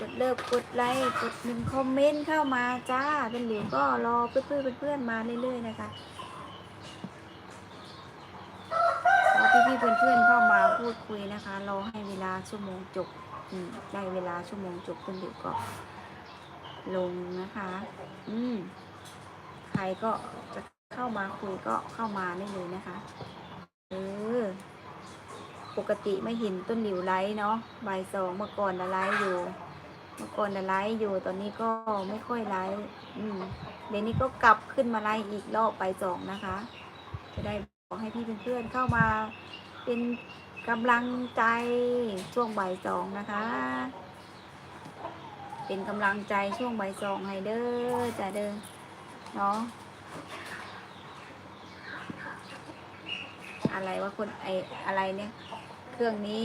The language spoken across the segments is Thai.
กดเลิฟกดไลค์กดหนึ่งคอมเมนต์เข้ามาจ้าเป็นหลิวก็รอเพื่อนเพื่อนมาเรื่อยๆนะคะรอพี่ๆเพื่อนๆเข้ามาพูดคุยนะคะรอให้เวลาชั่วโมงจบได้เวลาชั่วโมงจบเป็นหลิวก็ลงนะคะ อืมใครก็จะเข้ามาคุยก็เข้ามาได้เลยนะคะเออปกติไม่เห็นต้นหลิวไลฟ์เนาะใบสองเมื่อก่อนนะไลฟ์อยู่ เมื่อก่อนไลฟ์อยู่ตอนนี้ก็ไม่ค่อยไลฟ์อืมเดี๋ยวนี้ก็กลับขึ้นมาไลฟ์อีกรอบบ่ายสองนะคะ จะได้บอกให้พี่เพื่อนๆเข้ามาเป็นกำลังใจช่วงบ่ายสองนะคะ เป็นกำลังใจช่วงบ่ายสองให้เด้อจะเด้อเนาะอะไรว่าคนไออะไรเนี่ย เครื่องนี้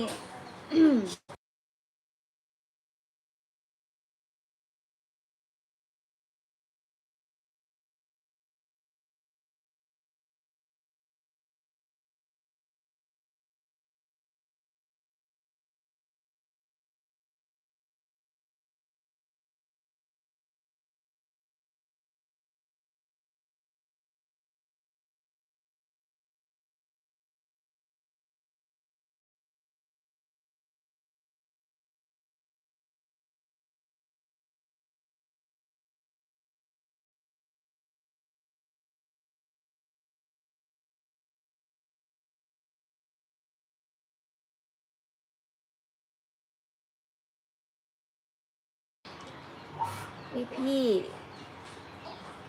พี่พี่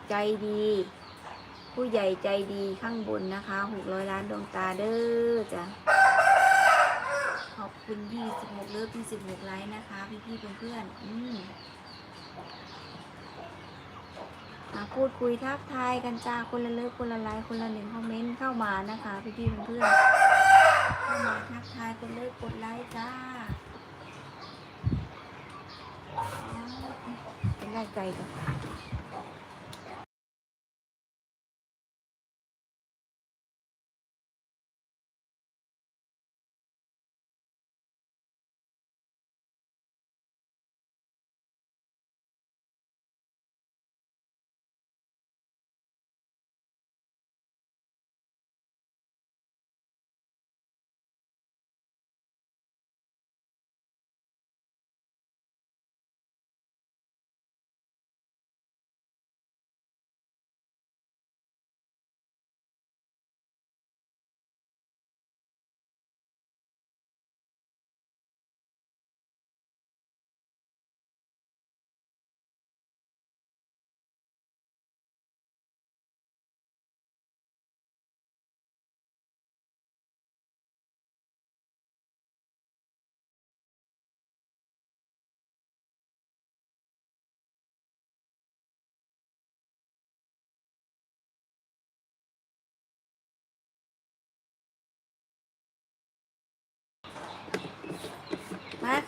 ใจดี ผู้ใหญ่ใจดีข้างบนนะคะหกร้อยล้านดวงตาเด้อจ้ะขอบคุณยี่สิบหกเลิฟยี่สิบหกไลค์นะคะ พี่พี่เพื่อนๆอืมมาพูดคุยทักทายกันจ้าคนละเลิฟคนละไลค์คนละหนึ่งคอมเมนต์เข้ามานะคะ พี่พี่เพื่อนๆเข้ามาทักทายคนเลิฟกดไลค์จ้า เป็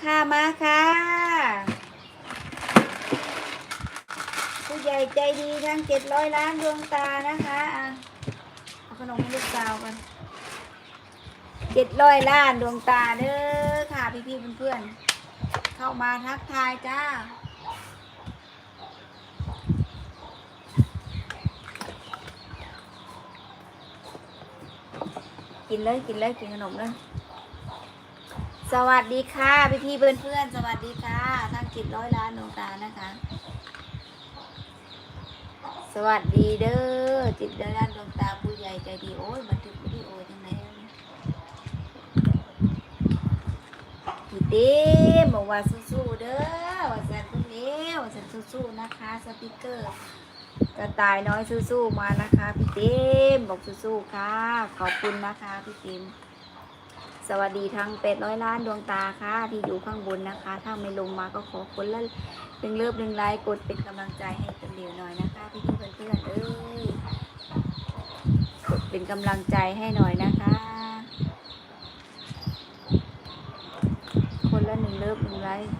ค่ะมาค่ะ ผู้ใหญ่ใจดีทั้งเจ็ดร้อยล้านดวงตานะคะอะเอาขนมให้ลูกสาวกันเจ็ดร้อยล้านดวงตาเด้อค่ะพี่พี่ๆเพื่อนๆเข้ามาทักทายจ้ากินเลยกินเลยกินขนมเลย สวัสดีค่ะพี่พี่เพื่อนเพื่อนๆสวัสดีค่ะทั้งกิจร้อยล้านดวงตานะคะ สวัสดีเด้อจิตร้อยล้านดวงตาผู้ใหญ่ใจดีโอ้ยบันทึกวิดีโอจังไหนพี่เต้มบอกว่าสู้ๆเด้อว่าสันคุณเลี้ยวสันสู้ๆนะคะสปิเกอร์กระต่ายน้อยสู้ๆมานะคะ พี่เต้มบอกสู้ๆค่ะ ขอบคุณนะคะ พี่ติม สวัสดีทั้งเป็ดร้อยล้านดวงตาค่ะ ที่อยู่ข้างบนนะคะ ถ้าไม่ลงมาก็ขอคนละหนึ่งเลิฟหนึ่งไลค์กดเป็นกำลังใจให้เป็นเหลียวหน่อยนะคะพี่เพี่ๆเพื่อนเอ้ยกดเป็นกำลังใจให้หน่อยนะคะ คนละหนึ่งเลิฟหนึ่งไลค์